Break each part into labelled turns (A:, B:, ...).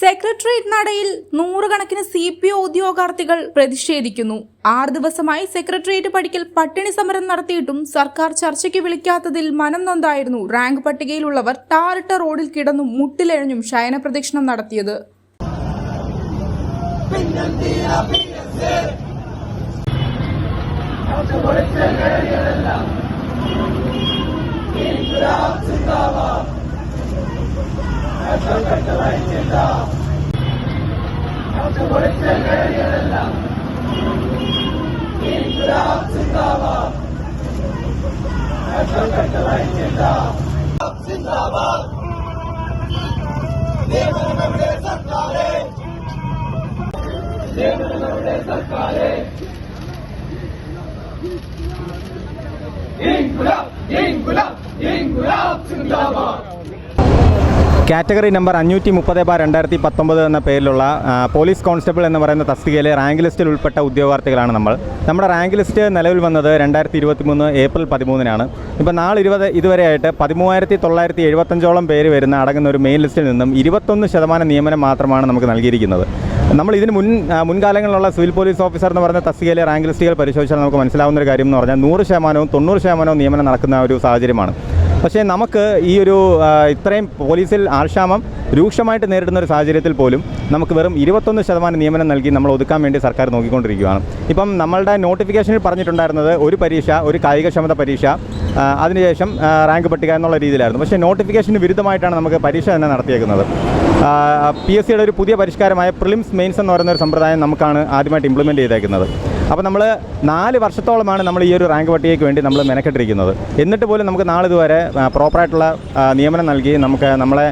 A: Secretariat നടയിൽ നൂറുകണക്കിന് C P O ഉദ്യോഗാർത്ഥികൾ പ്രതിഷേധിക്കുന്നു. ആറ് ദിവസമായി സെക്രട്ടേറിയറ്റ് പടിക്കൽ പട്ടിണി സമരം നടത്തിയിട്ടും സർക്കാർ ചർച്ചയ്ക്ക് വിളിക്കാത്തതിൽ മനം നൊന്തായിരുന്നു റാങ്ക് പട്ടികയിലുള്ളവർ ടാറിട്ട റോഡിൽ കിടന്നും മുട്ടിലെഴഞ്ഞും ശയന പ്രദക്ഷിണം നടത്തിയത്.
B: സർക്കാരെ ഇൻകുലാബ് ഇൻകുലാബ് ഇൻകുലാബ് സിന്ദാബാദ് കാറ്റഗറി നമ്പർ അഞ്ഞൂറ്റി മുപ്പത് ബാർ രണ്ടായിരത്തി പത്തൊമ്പത് എന്ന പേരിലുള്ള പോലീസ് കോൺസ്റ്റബിൾ എന്ന് പറയുന്ന തസ്തികയിലെ റാങ്ക് ലിസ്റ്റിൽ ഉൾപ്പെട്ട ഉദ്യോഗാർത്ഥികളാണ് നമ്മൾ. നമ്മുടെ റാങ്ക് ലിസ്റ്റ് നിലവിൽ വന്നത് രണ്ടായിരത്തി ഇരുപത്തി മൂന്ന് ഏപ്രിൽ പതിമൂന്നിനാണ്. ഇപ്പോൾ നാളെ ഇരുപത് ഇതുവരെയായിട്ട് പതിമൂവായിരത്തി തൊള്ളായിരത്തി എഴുപത്തഞ്ചോളം പേര് വരുന്ന അടങ്ങുന്ന ഒരു മെയിൻ ലിസ്റ്റിൽ നിന്നും ഇരുപത്തൊന്ന് ശതമാനം നിയമനം മാത്രമാണ് നമുക്ക് നൽകിയിരിക്കുന്നത്. നമ്മൾ ഇതിന് മുൻ മുൻകാലങ്ങളിലുള്ള സിവിൽ പോലീസ് ഓഫീസർ എന്ന് പറയുന്ന തസ്തികയിലെ റാങ്ക് ലിസ്റ്റുകൾ പരിശോധിച്ചാൽ നമുക്ക് മനസ്സിലാവുന്ന ഒരു കാര്യം എന്ന് പറഞ്ഞാൽ നൂറ് ശതമാനവും തൊണ്ണൂറ് ശതമാനവും നിയമനം നടക്കുന്ന ഒരു സാഹചര്യമാണ്. പക്ഷേ നമുക്ക് ഈ ഒരു ഇത്രയും പോലീസിൽ ആൾക്ഷാമം രൂക്ഷമായിട്ട് നേരിടുന്ന ഒരു സാഹചര്യത്തിൽ പോലും നമുക്ക് വെറും ഇരുപത്തൊന്ന് ശതമാനം നിയമനം നൽകി നമ്മൾ ഒതുക്കാൻ വേണ്ടി സർക്കാർ നോക്കിക്കൊണ്ടിരിക്കുകയാണ്. ഇപ്പം നമ്മളുടെ നോട്ടിഫിക്കേഷനിൽ പറഞ്ഞിട്ടുണ്ടായിരുന്നത് ഒരു പരീക്ഷ ഒരു കായികക്ഷമത പരീക്ഷ അതിനുശേഷം റാങ്ക് പട്ടിക എന്നുള്ള രീതിയിലായിരുന്നു. പക്ഷേ നോട്ടിഫിക്കേഷന് വിരുദ്ധമായിട്ടാണ് നമുക്ക് പരീക്ഷ തന്നെ നടത്തിയേക്കുന്നത്. പി എസ് സിയുടെ ഒരു പുതിയ പരിഷ്കാരമായ പ്രിലിംസ് മെയിൻസ് എന്ന് പറയുന്ന ഒരു സമ്പ്രദായം നമുക്കാണ് ആദ്യമായിട്ട് ഇംപ്ലിമെന്റ് ചെയ്തേക്കുന്നത്. അപ്പോൾ നമ്മൾ നാല് വർഷത്തോളമാണ് നമ്മൾ ഈ ഒരു റാങ്ക് പട്ടികയ്ക്ക് വേണ്ടി നമ്മൾ മെനക്കെട്ടിരിക്കുന്നത്. എന്നിട്ട് പോലും നമുക്ക് നാളിതുവരെ പ്രോപ്പറായിട്ടുള്ള നിയമനം നൽകി നമുക്ക് നമ്മളെ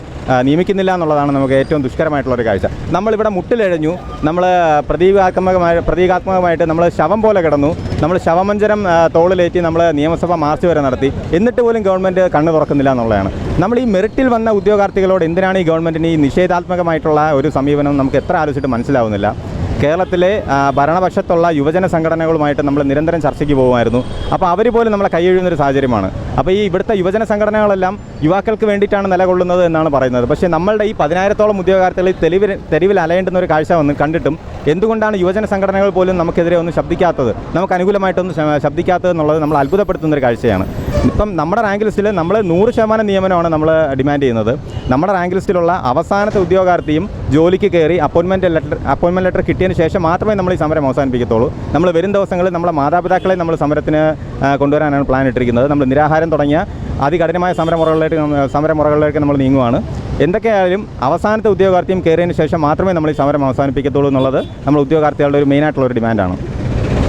B: നിയമിക്കുന്നില്ല എന്നുള്ളതാണ് നമുക്ക് ഏറ്റവും ദുഷ്കരമായിട്ടുള്ള ഒരു കാഴ്ച. നമ്മളിവിടെ മുട്ടിലഴഞ്ഞു നമ്മൾ പ്രതീകാത്മകമായ പ്രതീകാത്മകമായിട്ട് നമ്മൾ ശവം പോലെ കിടന്നു നമ്മൾ ശവമഞ്ചരം തോളിലേറ്റി നമ്മൾ നിയമസഭ മാർച്ച് വരെ നടത്തി എന്നിട്ട് പോലും ഗവൺമെന്റ് കണ്ണു തുറക്കുന്നില്ല എന്നുള്ളതാണ്. നമ്മൾ ഈ മെറിറ്റിൽ വന്ന ഉദ്യോഗാർത്ഥികളോട് എന്തിനാണ് ഈ ഗവൺമെന്റിന് ഈ നിഷേധാത്മകമായിട്ടുള്ള ഒരു സമീപനം നമുക്ക് എത്ര ആലോചിച്ചിട്ട് മനസ്സിലാവുന്നില്ല. കേരളത്തിലെ ഭരണപക്ഷത്തുള്ള യുവജന സംഘടനകളുമായിട്ട് നമ്മൾ നിരന്തരം ചർച്ചയ്ക്ക് പോകുമായിരുന്നു. അപ്പോൾ അവർ പോലും നമ്മളെ കൈയൊഴിയുന്ന ഒരു സാഹചര്യമാണ്. അപ്പോൾ ഈ ഇവിടുത്തെ യുവജന സംഘടനകളെല്ലാം യുവാക്കൾക്ക് വേണ്ടിയിട്ടാണ് നിലകൊള്ളുന്നത് എന്നാണ് പറയുന്നത്. പക്ഷേ നമ്മളുടെ ഈ പതിനായിരത്തോളം ഉദ്യോഗാർത്ഥികൾ തെരുവിൽ തെരുവിൽ അലയേണ്ടുന്ന ഒരു കാഴ്ച വന്ന് കണ്ടിട്ടും എന്തുകൊണ്ടാണ് യുവജന സംഘടനകൾ പോലും നമുക്കെതിരെ ഒന്നും ശബ്ദിക്കാത്തത്? നമുക്ക് അനുകൂലമായിട്ടൊന്നും ശബ്ദിക്കാത്തത് എന്നുള്ളത് നമ്മൾ അത്ഭുതപ്പെടുത്തുന്ന ഒരു കാഴ്ചയാണ്. ഇപ്പം നമ്മുടെ റാങ്ക് ലിസ്റ്റിൽ നമ്മൾ നൂറ് ശതമാനം നിയമനമാണ് നമ്മൾ ഡിമാൻഡ് ചെയ്യുന്നത്. നമ്മുടെ റാങ്ക് ലിസ്റ്റിലുള്ള അവസാനത്തെ ഉദ്യോഗാർത്ഥിയും ജോലിക്ക് കയറി അപ്പോയിൻമെന്റ് ലെറ്റർ അപ്പോയിൻമെന്റ് ലെറ്റർ കിട്ടിയതിന് ശേഷം മാത്രമേ നമ്മൾ ഈ സമരം അവസാനിപ്പിക്കത്തുള്ളൂ. നമ്മൾ വരും ദിവസങ്ങളിൽ നമ്മുടെ മാതാപിതാക്കളെ നമ്മൾ സമരത്തിന് കൊണ്ടുവരാനാണ് പ്ലാൻ ഇട്ടിരിക്കുന്നത്. നമ്മൾ നിരാഹാരം തുടങ്ങിയ അതികഠിനമായ സമരമുറകളിലേക്ക് സമരമുറകളിലേക്ക് നമ്മൾ നീങ്ങുവാണ്. എന്തൊക്കെയായാലും അവസാനത്തെ ഉദ്യോഗാർത്ഥിയും കയറിയതിന് ശേഷം മാത്രമേ നമ്മൾ ഈ സമരം അവസാനിപ്പിക്കത്തുള്ളൂ എന്നുള്ളത് നമ്മൾ ഉദ്യോഗാർത്ഥികളുടെ ഒരു മെയിനായിട്ടുള്ള ഒരു ഡിമാൻഡാണ്